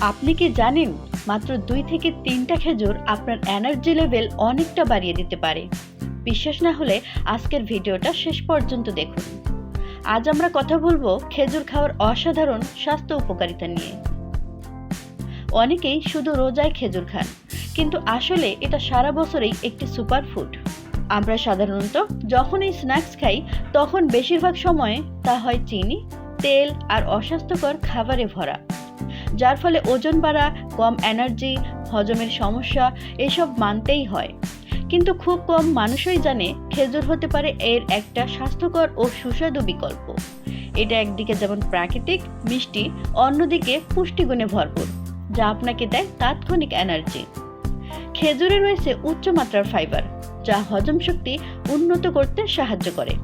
আপনি কি জানেন, মাত্র দুই থেকে তিনটা খেজুর আপনার এনার্জি লেভেল অনেকটা বাড়িয়ে দিতে পারে। বিশ্বাস না হলে আজকের ভিডিওটা শেষ পর্যন্ত দেখুন। আজ আমরা কথা বলব খেজুর খাওয়ার অসাধারণ স্বাস্থ্য উপকারিতা নিয়ে। অনেকেই শুধু রোজায় খেজুর খান, কিন্তু আসলে এটা সারা বছরেই একটি সুপার ফুড আমরা সাধারণত যখনই স্ন্যাক্স খাই, তখন বেশিরভাগ সময়ে তা হয় চিনি, তেল আর অস্বাস্থ্যকর খাবারে ভরা। যার ফলে ওজন বাড়া, কম এনার্জি, হজমের সমস্যা এসব মানতেই হয়। কিন্তু খুব কম মানুষই জানে খেজুর হতে পারে এর একটা স্বাস্থ্যকর ও সুস্বাদু বিকল্প। এটা একদিকে যেমন প্রাকৃতিক, মিষ্টি, অন্যদিকে পুষ্টিগুণে ভরপুর, যা আপনাকে দেয় তাৎক্ষণিক এনার্জি। খেজুরে রয়েছে উচ্চ মাত্রার ফাইবার, যা হজম শক্তি উন্নত করতে সাহায্য করে।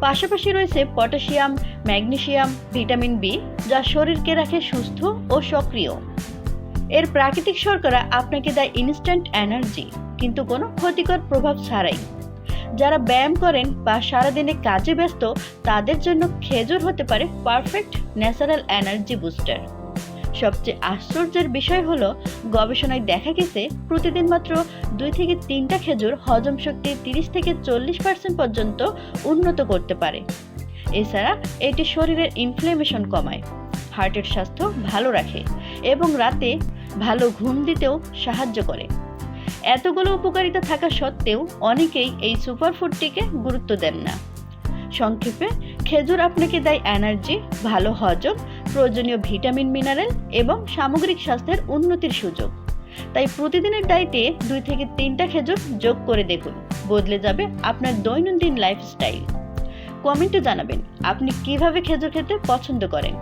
পাশাপাশি রয়েছে পটাশিয়াম ম্যাগনেসিয়াম ভিটামিন বি যা শরীরকে রাখে সুস্থ ও সক্রিয়। এর প্রাকৃতিক শর্করা আপনাকে দেয় ইনস্ট্যান্ট এনার্জি কিন্তু কোনো ক্ষতিকর প্রভাব ছাড়াই। যারা ব্যায়াম করেন বা সারাদিনে কাজে ব্যস্ত, তাদের জন্য খেজুর হতে পারে পারফেক্ট ন্যাচারাল এনার্জি বুস্টার সবচেয়ে আশ্চর্যের বিষয় হলো, গবেষণায় দেখা গেছে, প্রতিদিন মাত্র দুই থেকে তিনটা খেজুর হজম শক্তি তিরিশ থেকে চল্লিশ পার্সেন্ট পর্যন্ত উন্নত করতে পারে। এছাড়া এটি শরীরের ইনফ্লেমেশন কমায় হার্টের স্বাস্থ্য ভালো রাখে এবং রাতে ভালো ঘুম দিতেও সাহায্য করে। এতগুলো উপকারিতা থাকা সত্ত্বেও অনেকেই এই সুপারফুডটিকে গুরুত্ব দেন না। সংক্ষেপে, খেজুর আপনাকে দেয় এনার্জি ভালো হজম, প্রয়োজনীয় ভিটামিন মিনারেল এবং সামগ্রিক স্বাস্থ্যের উন্নতির সুযোগ। তাই প্রতিদিনের ডায়েটে দুই থেকে তিনটা খেজুর যোগ করে দেখুন। বদলে যাবে আপনার দৈনন্দিন লাইফস্টাইল কমেন্টে জানাবেন আপনি কীভাবে খেজুর খেতে পছন্দ করেন।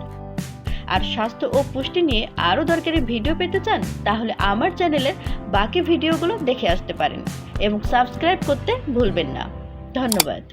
আর স্বাস্থ্য ও পুষ্টি নিয়ে আরও দরকারি ভিডিও পেতে চান, তাহলে আমার চ্যানেলের বাকি ভিডিওগুলো দেখে আসতে পারেন। এবং সাবস্ক্রাইব করতে ভুলবেন না। ধন্যবাদ।